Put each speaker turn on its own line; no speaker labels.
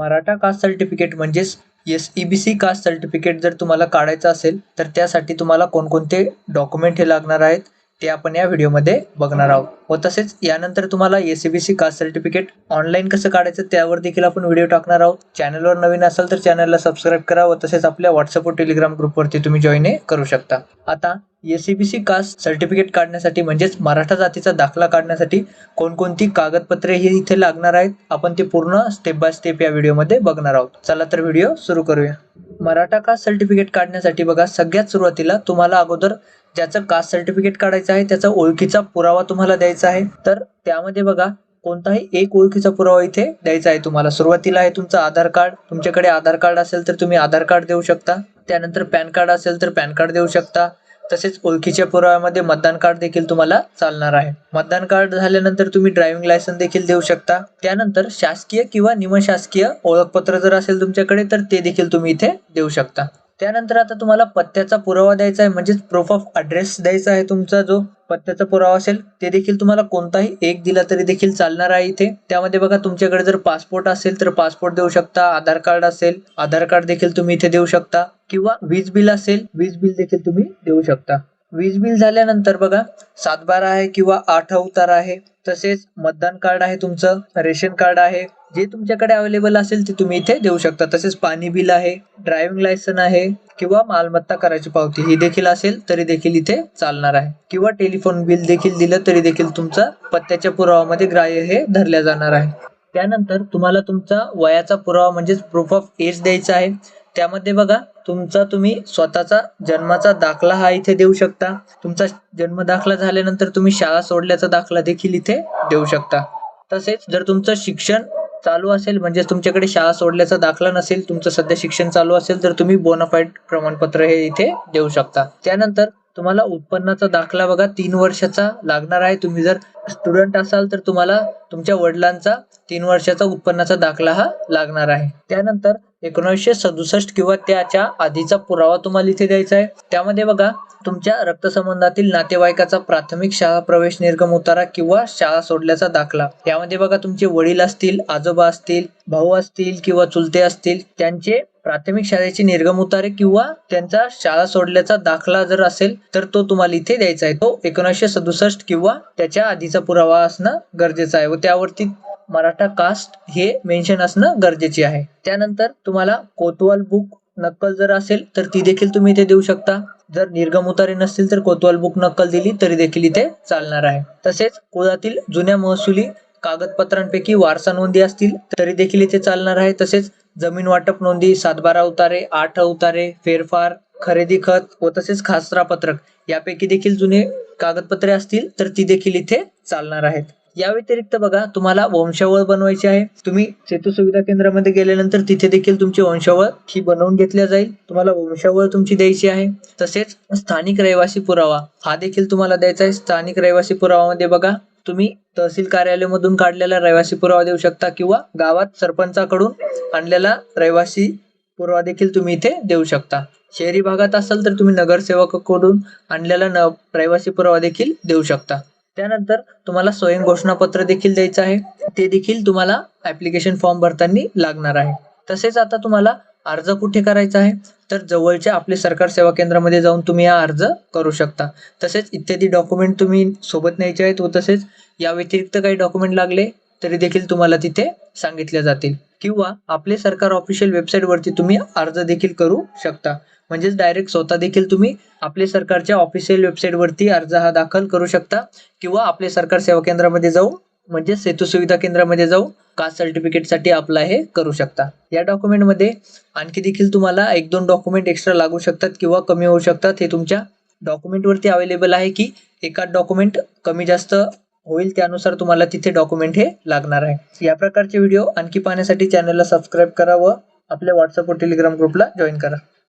Maratha caste certificate म्हणजेच S E B C caste certificate जर तुम्हाला काढायचं असेल तर त्यासाठी तुम्हाला कोणकोणते डॉक्युमेंट हे लागणार आहेत ते आपण या व्हिडिओमध्ये बघणार आहोत. व तसेच यानंतर तुम्हाला S C B C caste certificate online कसं काढायचं त्यावर देखील आपण व्हिडिओ टाकणार आहोत. चॅनलवर नवीन असाल तर चॅनलला सबस्क्राईब करा व तसेच आपल्या व्हॉट्सअप व टेलिग्राम ग्रुपवरती तुम्ही जॉईन करू शकता. आता S C B C caste certificate काढण्यासाठी म्हणजेच मराठा जातीचा दाखला काढण्यासाठी कोणकोणती कागदपत्रे ही इथे लागणार आहेत आपण ते पूर्ण स्टेप बाय स्टेप या व्हिडिओमध्ये बघणार आहोत. चला तर व्हिडिओ सुरू करूया. मराठा कास्ट सर्टिफिकेट काढण्यासाठी बघा सगळ्यात सुरुवातीला तुम्हाला अगोदर ज्याचं कास्ट सर्टिफिकेट काढायचं आहे त्याचा ओळखीचा पुरावा तुम्हाला द्यायचा आहे. तर त्यामध्ये बघा कोणताही एक ओळखीचा पुरावा इथे द्यायचा आहे तुम्हाला. सुरुवातीला आहे तुमचं आधार कार्ड. तुमच्याकडे आधार कार्ड असेल तर तुम्ही आधार कार्ड देऊ शकता. त्यानंतर पॅन कार्ड असेल तर पॅन कार्ड देऊ शकता. तसेच ओळखीच्या पुराव्यामध्ये मतदान कार्ड देखील तुम्हाला चालणार आहे. मतदान कार्ड झाल्यानंतर तुम्ही ड्रायव्हिंग लायसन्स देखील देऊ शकता. त्यानंतर शासकीय किंवा निमशासकीय ओळखपत्र जर असेल तुमच्याकडे तर ते देखील तुम्ही इथे देऊ शकता. त्यानंतर आता तुम्हाला पत्त्याचा पुरावा द्यायचा आहे म्हणजेच प्रूफ ऑफ अड्रेस द्यायचा आहे तुमचा जो पत्त्याचा पुरावा असेल ते देखील तुम्हाला कोणताही एक दिला तरी देखील चालणार आहे इथे. त्यामध्ये बघा तुमच्याकडे जर पासपोर्ट असेल तर पासपोर्ट देऊ शकता आधार कार्ड असेल आधार कार्ड देखील तुम्ही इथे देऊ शकता किंवा वीज बिल असेल वीज बिल देखील तुम्ही देऊ शकता. वीज बिल झाल्यानंतर बघा सातबारा आहे किंवा आठ अवतार आहे तसेच मतदान कार्ड आहे तुमचं रेशन कार्ड आहे जे तुमच्याकडे अवेलेबल असेल ते तुम्ही इथे देऊ शकता. तसेच पाणी बिल आहे ड्रायव्हिंग लायसन आहे किंवा मालमत्ता करायची पावती ही देखील असेल तरी देखील इथे चालणार आहे. किंवा टेलिफोन बिल देखील दिलं तरी देखील तुमचा पत्त्याच्या पुरावामध्ये ग्राह्य हे धरल्या जाणार आहे. त्यानंतर तुम्हाला तुमचा वयाचा पुरावा म्हणजेच प्रूफ ऑफ एज द्यायचा आहे. त्यामध्ये बघा तुमचा तुम्ही स्वतःचा जन्माचा दाखला हा इथे देऊ शकता. तुमचा जन्म दाखला झाल्यानंतर तुम्ही शाळा सोडल्याचा दाखला देखील इथे देऊ शकता. तसेच जर तुमचं शिक्षण चालू असेल म्हणजे तुमच्याकडे शाळा सोडल्याचा दाखला नसेल तुमचं सध्या शिक्षण चालू असेल तर तुम्ही बोनाफाईड प्रमाणपत्र हे इथे देऊ शकता. त्यानंतर तुम्हाला उत्पन्नाचा दाखला बघा तीन वर्षाचा लागणार आहे. तुम्ही जर स्टुडंट असाल तर तुम्हाला तुमच्या वडिलांचा तीन वर्षाचा उत्पन्नाचा दाखला हा लागणार आहे. त्यानंतर एकोणीसशे सदुसष्ट किंवा त्याच्या आधीचा पुरावा तुम्हाला इथे द्यायचा आहे. त्यामध्ये बघा तुमच्या रक्तसंबंधातील नातेवाईकाचा प्राथमिक शाळा प्रवेश निर्गम उतारा किंवा शाळा सोडल्याचा दाखला. यामध्ये बघा तुमचे वडील असतील आजोबा असतील भाऊ असतील किंवा चुलते असतील त्यांचे प्राथमिक शाळेची निर्गमतारे किंवा त्यांचा शाळा सोडल्याचा दाखला जर असेल तर तो तुम्हाला इथे द्यायचा आहे. तो एकोणीसशे सदुसष्ट किंवा त्याच्या आधीचा पुरावा असणं गरजेचं आहे व त्यावरती मराठा कास्ट हे मेन्शन असणं गरजेचे आहे. त्यानंतर तुम्हाला कोतवाल बुक नक्कल जर असेल तर ती देखील तुम्ही इथे देऊ शकता. जर निर्गम उतारे नसतील तर कोतवाल बुक नक्कल दिली तरी देखील इथे चालणार आहे. तसेच कुळातील जुन्या महसुली कागदपत्रांपैकी वारसा नोंदी असतील तरी देखील इथे चालणार आहे. तसेच जमीन वाटप नोंदी सातबारा उतारे आठ उतारे फेरफार खरेदी खत व तसेच खासरापत्रक यापैकी देखील जुने कागदपत्रे असतील तर ती देखील इथे चालणार आहेत. या व्यतिरिक्त बघा तुम्हाला वंशावळ बनवायची आहे. तुम्ही सेतू सुविधा केंद्रामध्ये गेल्यानंतर तिथे देखील तुमची वंशावळ ही बनवून घेतल्या जाईल. तुम्हाला वंशावळ तुमची द्यायची आहे. तसेच स्थानिक रहिवासी पुरावा हा देखील तुम्हाला द्यायचा आहे. स्थानिक रहिवासी पुरावामध्ये बघा तुम्ही तहसील कार्यालयामधून काढलेला रहिवासी पुरावा देऊ शकता किंवा गावात सरपंचाकडून आणलेला रहिवासी पुरावा देखील तुम्ही इथे देऊ शकता. शहरी भागात असाल तर तुम्ही नगरसेवकाकडून आणलेला न रहिवासी पुरावा देखील देऊ शकता. त्यानंतर तुम्हाला स्वयं घोषणापत्र देखील द्यायचं आहे. ते देखील तुम्हाला ऍप्लिकेशन फॉर्म भरताना लागणार आहे. तसेच आता तुम्हाला अर्ज कुठे करायचा आहे? तर जवळच्या आपले सरकार सेवा केंद्रामध्ये जाऊन तुम्ही हा अर्ज करू शकता. तसेच इत्यादी डॉक्युमेंट तुम्ही सोबत न्यायचे आहेत व तसेच या व्यतिरिक्त काही डॉक्युमेंट लागले तरी देखील तुम्हाला तिथे सांगितले जातील. किंवा आपले सरकार ऑफिशियल वेबसाईटवरती तुम्ही अर्ज देखील करू शकता. म्हणजेच डायरेक्ट स्वतः देखील तुम्ही आपले सरकारच्या ऑफिशियल वेबसाईटवरती अर्ज हा दाखल करू शकता किंवा आपले सरकार सेवा केंद्रामध्ये जाऊन म्हणजे सेतू सुविधा केंद्रामध्ये जाऊन कास्ट सर्टिफिकेटसाठी अप्लाय हे करू शकता. या डॉक्युमेंटमध्ये आणखी देखील तुम्हाला एक दोन डॉक्युमेंट एक्स्ट्रा लागू शकतात किंवा कमी होऊ शकतात. हे तुमच्या डॉक्युमेंटवरती अवेलेबल आहे की एकाच डॉक्युमेंट कमी जास्त होईल त्यानुसार तुम्हाला तिथे डॉक्युमेंट हे लागणार आहे. या प्रकारचे व्हिडिओ आणखी पाहण्यासाठी चॅनलला सबस्क्राईब करा व आपल्या व्हॉट्सअप व टेलिग्राम ग्रुपला जॉईन करा.